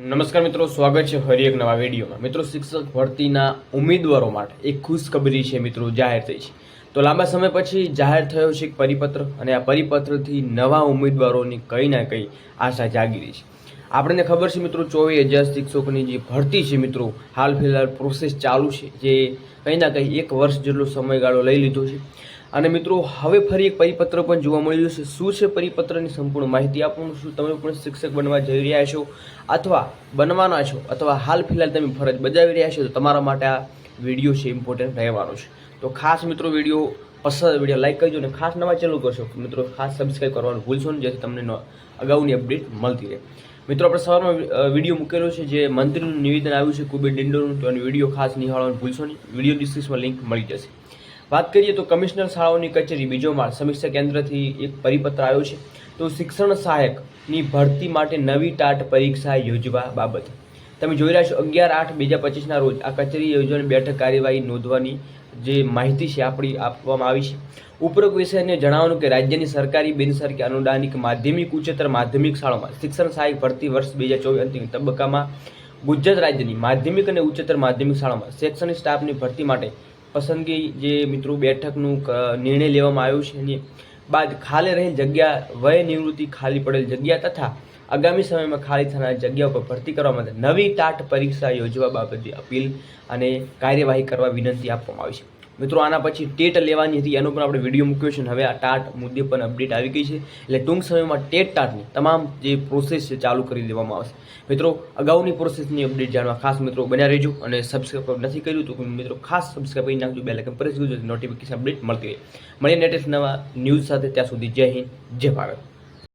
નમસ્કાર મિત્રો, સ્વાગત છે ફરી એક નવા વિડીયોમાં. મિત્રો, શિક્ષક ભરતીના ઉમેદવારો માટે એક ખુશખબરી છે મિત્રો, જાહેર થઈ છે. તો લાંબા સમય પછી જાહેર થયો છે એક પરિપત્ર અને આ પરિપત્રથી નવા ઉમેદવારોની કંઈ ના કંઈ આશા જાગી રહી છે. આપણને ખબર છે મિત્રો, ચોવીસ હજાર શિક્ષકોની જે ભરતી છે મિત્રો હાલ ફિલહાલ પ્રોસેસ ચાલુ છે, જે કંઈ ના કંઈ એક વર્ષ જેટલો સમયગાળો લઈ લીધો છે. અને મિત્રો, હવે ફરી એક પરિપત્ર પણ જોવા મળ્યું છે. શું છે પરિપત્રની સંપૂર્ણ માહિતી આપવાનું શું તમે પણ શિક્ષક બનવા જઈ રહ્યા છો? અથવા બનવાના છો? અથવા હાલ ફિલહાલ તમે ફરજ બજાવી રહ્યા છો? તો તમારા માટે આ વીડિયો છે ઇમ્પોર્ટન્ટ રહેવાનો છે. તો ખાસ મિત્રો, વીડિયો પસંદ વીડિયો લાઈક કરજો અને ખાસ નવા ચાલુ કરશો મિત્રો, ખાસ સબસ્ક્રાઈબ કરવાનું ભૂલશો નહીં, જેથી તમને અગાઉની અપડેટ મળતી રહે. મિત્રો, આપણે સવારમાં વીડિયો મૂકેલો છે, જે મંત્રીનું નિવેદન આવ્યું છે કુબેર ડિંડોરનું તો એનો વીડિયો ખાસ નિહાળવાનું ભૂલશો નહીં. વીડિયો ડિસ્ક્રિપ્શનમાં લિંક મળી જશે. વાત કરીએ તો કમિશનર શાળાઓની કચેરી બીજો માળ સમીક્ષા કેન્દ્રથી એક પરિપત્ર આવ્યો છે તો શિક્ષણ સહાયકની ભરતી માટે નવી ટાટ પરીક્ષા યોજવા બાબત. તમે જોઈ રહ્યા છો અગિયાર આઠ બે હજાર પચીસના રોજ આ કચેરી યોજવાની બેઠક કાર્યવાહી નોંધવાની જે માહિતી છે આપણી આપવામાં આવી છે. ઉપરોક્ત વિષયને જણાવવાનું કે રાજ્યની સરકારી બિનસરકારી અનુદાનિક માધ્યમિક ઉચ્ચતર માધ્યમિક શાળામાં શિક્ષણ સહાયક ભરતી વર્ષ બે હજાર ચોવીસ અંતિમ તબક્કામાં ગુજરાત રાજ્યની માધ્યમિક અને ઉચ્ચતર માધ્યમિક શાળામાં શૈક્ષણિક સ્ટાફની ભરતી માટે પસંદગી જે મિત્રો બેઠકનું નિર્ણય લેવામાં આવ્યો છે અને બાદ ખાલી રહેલ જગ્યા, વય નિવૃત્તિ ખાલી પડેલ જગ્યા તથા આગામી સમયમાં ખાલી થનાર જગ્યા ઉપર ભરતી કરવા માટે નવી ટાટ પરીક્ષા યોજવા બાબતે અપીલ અને કાર્યવાહી કરવા વિનંતી આપવામાં આવી છે. મિત્રો, આના પછી ટેટ લેવાની હતી, એનો પણ આપણે વીડિયો મૂક્યો છે હવે આ ટાટ મુદ્દે પણ અપડેટ આવી ગઈ છે. એટલે ટૂંક સમયમાં ટેટ ટાટની તમામ જે પ્રોસેસ છે, ચાલુ કરી દેવામાં આવશે. મિત્રો, અગાઉની પ્રોસેસની અપડેટ જાણવા ખાસ મિત્રો બન્યા રહેજો અને સબસ્ક્રાઈબ નથી કર્યું તો મિત્રો ખાસ સબસ્ક્રાઈબ કરી નાખજો બે લાઈકન પ્રેસ કરજો નોટિફિકેશન અપડેટ મળતી રહે. મળીએ લેટેસ્ટ નવા ન્યૂઝ સાથે, ત્યાં સુધી જય હિન્દ, જય ભારત.